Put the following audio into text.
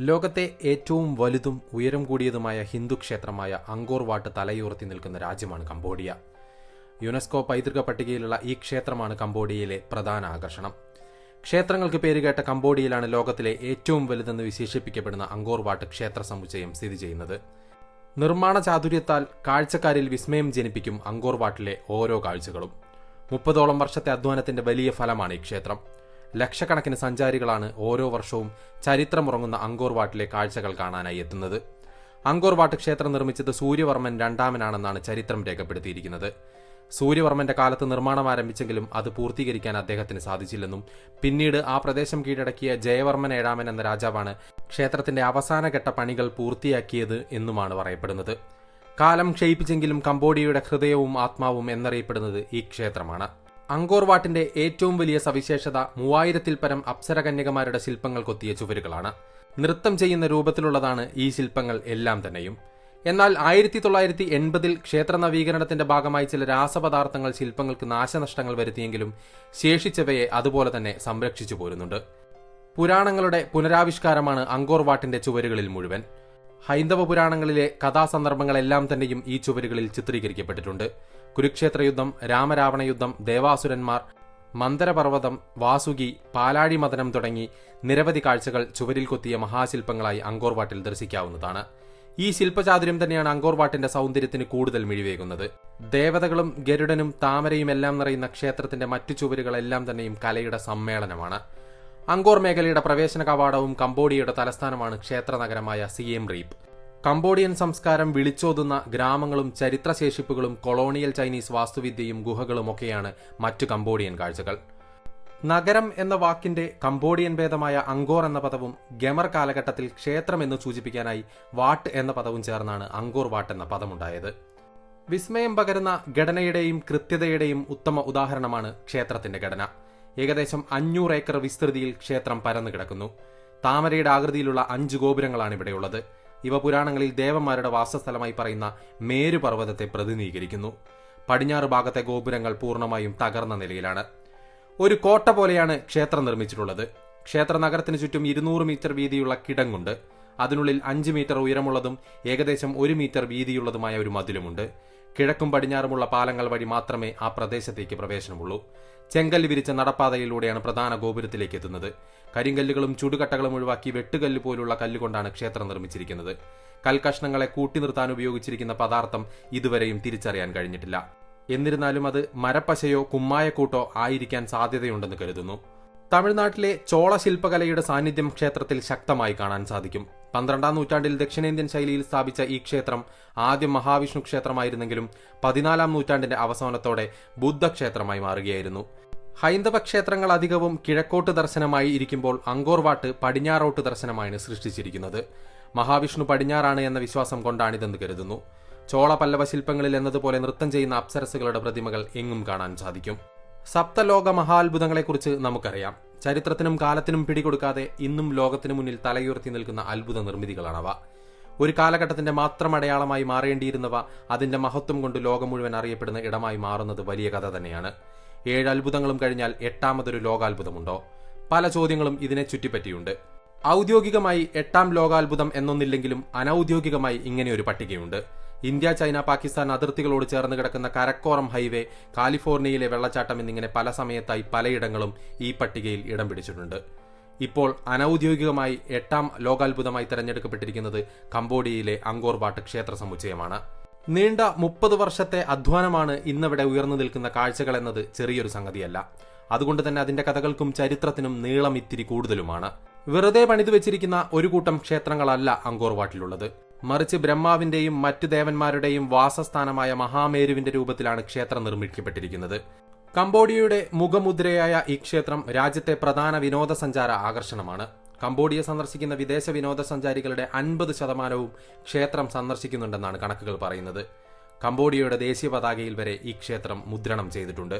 ലോകത്തെ ഏറ്റവും വലുതും ഉയരം കൂടിയതുമായ ഹിന്ദു ക്ഷേത്രമായ അങ്കോർ വാട്ട് നിൽക്കുന്ന രാജ്യമാണ് കംബോഡിയ. യുനെസ്കോ പൈതൃക പട്ടികയിലുള്ള ഈ ക്ഷേത്രമാണ് കംബോഡിയയിലെ പ്രധാന ആകർഷണം. ക്ഷേത്രങ്ങൾക്ക് പേരുകേട്ട കംബോഡിയയിലാണ് ലോകത്തിലെ ഏറ്റവും വലുതെന്ന് വിശേഷിപ്പിക്കപ്പെടുന്ന അങ്കോർ വാട്ട് ക്ഷേത്ര സമുച്ചയം സ്ഥിതി ചെയ്യുന്നത്. നിർമ്മാണ ചാതുര്യത്താൽ കാഴ്ചക്കാരിൽ വിസ്മയം ജനിപ്പിക്കും അങ്കോർ വാട്ടിലെ ഓരോ കാഴ്ചകളും. മുപ്പതോളം വർഷത്തെ അധ്വാനത്തിന്റെ വലിയ ഫലമാണ് ഈ ക്ഷേത്രം. ലക്ഷക്കണക്കിന് സഞ്ചാരികളാണ് ഓരോ വർഷവും ചരിത്രമുറങ്ങുന്ന അങ്കോർ വാട്ടിലെ കാഴ്ചകൾ കാണാനായി എത്തുന്നത്. അങ്കോർ വാട്ട് ക്ഷേത്രം നിർമ്മിച്ചത് സൂര്യവർമ്മൻ രണ്ടാമനാണെന്നാണ് ചരിത്രം രേഖപ്പെടുത്തിയിരിക്കുന്നത്. സൂര്യവർമ്മന്റെ കാലത്ത് നിർമ്മാണം ആരംഭിച്ചെങ്കിലും അത് പൂർത്തീകരിക്കാൻ അദ്ദേഹത്തിന് സാധിച്ചില്ലെന്നും പിന്നീട് ആ പ്രദേശം കീഴടക്കിയ ജയവർമ്മൻ ഏഴാമൻ എന്ന രാജാവാണ് ക്ഷേത്രത്തിന്റെ അവസാനഘട്ട പണികൾ പൂർത്തിയാക്കിയത് എന്നുമാണ് പറയപ്പെടുന്നത്. കാലം ക്ഷയിപ്പിച്ചെങ്കിലും കംബോഡിയയുടെ ഹൃദയവും ആത്മാവും എന്നറിയപ്പെടുന്നത് ഈ ക്ഷേത്രമാണ്. അങ്കോർ വാട്ടിന്റെ ഏറ്റവും വലിയ സവിശേഷത മൂവായിരത്തിൽ പരം അപ്സരകന്യകമാരുടെ ശില്പങ്ങൾ കൊത്തിയ ചുവരുകളാണ്. നൃത്തം ചെയ്യുന്ന രൂപത്തിലുള്ളതാണ് ഈ ശില്പങ്ങൾ എല്ലാം തന്നെയും. എന്നാൽ ആയിരത്തി തൊള്ളായിരത്തി എൺപതിൽ ക്ഷേത്ര നവീകരണത്തിന്റെ ഭാഗമായി ചില രാസപദാർത്ഥങ്ങൾ ശില്പങ്ങൾക്ക് നാശനഷ്ടങ്ങൾ വരുത്തിയെങ്കിലും ശേഷിച്ചവയെ അതുപോലെ തന്നെ സംരക്ഷിച്ചു പോരുന്നുണ്ട്. പുരാണങ്ങളുടെ പുനരാവിഷ്കാരമാണ് അങ്കോർ വാട്ടിന്റെ ചുവരുകളിൽ മുഴുവൻ. ഹൈന്ദവ പുരാണങ്ങളിലെ കഥാസന്ദർഭങ്ങളെല്ലാം തന്നെയും ഈ ചുവരുകളിൽ ചിത്രീകരിക്കപ്പെട്ടിട്ടുണ്ട്. കുരുക്ഷേത്ര യുദ്ധം രാമരാവണ യുദ്ധം ദേവാസുരന്മാർ മന്ദരപർവതം വാസുകി പാലാഴി മദനം തുടങ്ങി നിരവധി കാഴ്ചകൾ ചുവരിൽ കൊത്തിയ മഹാശില്പങ്ങളായി അങ്കോർവാട്ടിൽ ദർശിക്കാവുന്നതാണ്. ഈ ശില്പചാതുര്യം തന്നെയാണ് അങ്കോർവാട്ടിന്റെ സൗന്ദര്യത്തിന് കൂടുതൽ മിഴിവേകുന്നത്. ദേവതകളും ഗരുഡനും താമരയും എല്ലാം നിറയുന്ന ക്ഷേത്രത്തിന്റെ മറ്റു ചുവരുകളെല്ലാം തന്നെയും കലയുടെ സമ്മേളനമാണ്. അങ്കോർ മേഖലയുടെ പ്രവേശന കവാടവും കംബോഡിയയുടെ തലസ്ഥാനമാണ് ക്ഷേത്ര നഗരമായ റീപ്പ്. കംബോഡിയൻ സംസ്കാരം വിളിച്ചോതുന്ന ഗ്രാമങ്ങളും ചരിത്രശേഷിപ്പുകളും കൊളോണിയൽ ചൈനീസ് വാസ്തുവിദ്യയും ഗുഹകളും ഒക്കെയാണ് മറ്റു കംബോഡിയൻ കാഴ്ചകൾ. നഗരം എന്ന വാക്കിന്റെ കംബോഡിയൻ ഭേദമായ അങ്കോർ എന്ന പദവും ഗമർ കാലഘട്ടത്തിൽ ക്ഷേത്രം എന്ന് സൂചിപ്പിക്കാനായി വാട്ട് എന്ന പദവും ചേർന്നാണ് അങ്കോർ വാട്ട് എന്ന പദമുണ്ടായത്. വിസ്മയം പകരുന്ന ഘടനയുടെയും കൃത്യതയുടെയും ഉത്തമ ഉദാഹരണമാണ് ക്ഷേത്രത്തിന്റെ ഘടന. ഏകദേശം അഞ്ഞൂറ് ഏക്കർ വിസ്തൃതിയിൽ ക്ഷേത്രം പരന്നു കിടക്കുന്നു താമരയുടെ ആകൃതിയിലുള്ള അഞ്ച് ഗോപുരങ്ങളാണ് ഇവിടെയുള്ളത്. ഇവ പുരാണങ്ങളിൽ ദേവന്മാരുടെ വാസസ്ഥലമായി പറയുന്ന മേരുപർവതത്തെ പ്രതിനിധീകരിക്കുന്നു. പടിഞ്ഞാറ് ഭാഗത്തെ ഗോപുരങ്ങൾ പൂർണമായും തകർന്ന നിലയിലാണ്. ഒരു കോട്ട പോലെയാണ് ക്ഷേത്രം നിർമ്മിച്ചിട്ടുള്ളത്. ക്ഷേത്ര നഗരത്തിന് ചുറ്റും ഇരുന്നൂറ് മീറ്റർ വീതിയുള്ള കിടങ്ങുണ്ട്. അതിനുള്ളിൽ അഞ്ച് മീറ്റർ ഉയരമുള്ളതും ഏകദേശം ഒരു മീറ്റർ വീതിയുള്ളതുമായ ഒരു മതിലുമുണ്ട്. കിഴക്കും പടിഞ്ഞാറുമുള്ള പാലങ്ങൾ വഴി മാത്രമേ ആ പ്രദേശത്തേക്ക് പ്രവേശനമുള്ളൂ. ചെങ്കല്ല് വിരിച്ച നടപ്പാതയിലൂടെയാണ് പ്രധാന ഗോപുരത്തിലേക്ക് എത്തുന്നത്. കരിങ്കല്ലുകളും ചുടുകട്ടകളും ഒഴിവാക്കി വെട്ടുകല്ല് പോലുള്ള കല്ലുകൊണ്ടാണ് ക്ഷേത്രം നിർമ്മിച്ചിരിക്കുന്നത്. കൽക്കഷ്ണങ്ങളെ കൂട്ടി നിർത്താൻ ഉപയോഗിച്ചിരിക്കുന്ന പദാർത്ഥം ഇതുവരെയും തിരിച്ചറിയാൻ കഴിഞ്ഞിട്ടില്ല. എന്നിരുന്നാലും അത് മരപ്പശയോ കുമ്മായക്കൂട്ടോ ആയിരിക്കാൻ സാധ്യതയുണ്ടെന്ന് കരുതുന്നു. തമിഴ്നാട്ടിലെ ചോള ശില്പകലയുടെ സാന്നിധ്യം ക്ഷേത്രത്തിൽ ശക്തമായി കാണാൻ സാധിക്കും. പന്ത്രണ്ടാം നൂറ്റാണ്ടിൽ ദക്ഷിണേന്ത്യൻ ശൈലിയിൽ സ്ഥാപിച്ച ഈ ക്ഷേത്രം ആദ്യം മഹാവിഷ്ണു ക്ഷേത്രമായിരുന്നെങ്കിലും പതിനാലാം നൂറ്റാണ്ടിന്റെ അവസാനത്തോടെ ബുദ്ധക്ഷേത്രമായി മാറുകയായിരുന്നു. ഹൈന്ദവ ക്ഷേത്രങ്ങൾ അധികവും കിഴക്കോട്ട് ദർശനമായി ഇരിക്കുമ്പോൾ അങ്കോർവാട്ട് പടിഞ്ഞാറോട്ട് ദർശനമാണ് സൃഷ്ടിച്ചിരിക്കുന്നത്. മഹാവിഷ്ണു പടിഞ്ഞാറാണ് എന്ന വിശ്വാസം കൊണ്ടാണിതെന്ന് കരുതുന്നു. ചോള പല്ലവ ശില്പങ്ങളിൽ എന്നതുപോലെ നൃത്തം ചെയ്യുന്ന അപ്സരസുകളുടെ പ്രതിമകൾ എങ്ങും കാണാൻ സാധിക്കും. സപ്തലോക മഹാത്ഭുതങ്ങളെക്കുറിച്ച് നമുക്കറിയാം. ചരിത്രത്തിനും കാലത്തിനും പിടികൊടുക്കാതെ ഇന്നും ലോകത്തിനു മുന്നിൽ തലയുയർത്തി നിൽക്കുന്ന അത്ഭുത നിർമ്മിതികളാണവ. ഒരു കാലഘട്ടത്തിന്റെ മാത്രം അടയാളമായി മാറേണ്ടിയിരുന്നവ അതിന്റെ മഹത്വം കൊണ്ട് ലോകം മുഴുവൻ അറിയപ്പെടുന്ന ഇടമായി മാറുന്നത് വലിയ കഥ തന്നെയാണ്. ഏഴ് അത്ഭുതങ്ങളും കഴിഞ്ഞാൽ എട്ടാമതൊരു ലോകാത്ഭുതമുണ്ടോ? പല ചോദ്യങ്ങളും ഇതിനെ ചുറ്റിപ്പറ്റിയുണ്ട്. ഔദ്യോഗികമായി എട്ടാം ലോകാത്ഭുതം എന്നൊന്നില്ലെങ്കിലും അനൌദ്യോഗികമായി ഇങ്ങനെയൊരു പട്ടികയുണ്ട്. ഇന്ത്യ ചൈന പാകിസ്ഥാൻ അതിർത്തികളോട് ചേർന്ന് കിടക്കുന്ന കരക്കോറം ഹൈവേ കാലിഫോർണിയയിലെ വെള്ളച്ചാട്ടം എന്നിങ്ങനെ പല സമയത്തായി പലയിടങ്ങളും ഈ പട്ടികയിൽ ഇടം പിടിച്ചിട്ടുണ്ട്. ഇപ്പോൾ അനൌദ്യോഗികമായി എട്ടാം ലോകാത്ഭുതമായി തെരഞ്ഞെടുക്കപ്പെട്ടിരിക്കുന്നത് കംബോഡിയയിലെ അങ്കോർ വാട്ട് ക്ഷേത്ര സമുച്ചയമാണ്. നീണ്ട മുപ്പത് വർഷത്തെ അധ്വാനമാണ് ഇന്നിവിടെ ഉയർന്നു നിൽക്കുന്ന കാഴ്ചകൾ എന്നത് ചെറിയൊരു സംഗതിയല്ല. അതുകൊണ്ട് തന്നെ അതിന്റെ കഥകൾക്കും ചരിത്രത്തിനും നീളം ഇത്തിരി കൂടുതലുമാണ്. വെറുതെ പണിതു വെച്ചിരിക്കുന്ന ഒരു കൂട്ടം ക്ഷേത്രങ്ങളല്ല അങ്കോർ വാട്ടിലുള്ളത്. മറിച്ച് ബ്രഹ്മാവിന്റെയും മറ്റു ദേവന്മാരുടെയും വാസസ്ഥാനമായ മഹാമേരുവിന്റെ രൂപത്തിലാണ് ക്ഷേത്രം നിർമ്മിക്കപ്പെട്ടിരിക്കുന്നത്. കംബോഡിയയുടെ മുഖമുദ്രയായ ഈ ക്ഷേത്രം രാജ്യത്തെ പ്രധാന വിനോദസഞ്ചാര ആകർഷണമാണ്. കംബോഡിയ സന്ദർശിക്കുന്ന വിദേശ വിനോദസഞ്ചാരികളുടെ അൻപത് ശതമാനവും ക്ഷേത്രം സന്ദർശിക്കുന്നുണ്ടെന്നാണ് കണക്കുകൾ പറയുന്നത്. കംബോഡിയയുടെ ദേശീയ പതാകയിൽ വരെ ഈ ക്ഷേത്രം മുദ്രണം ചെയ്തിട്ടുണ്ട്.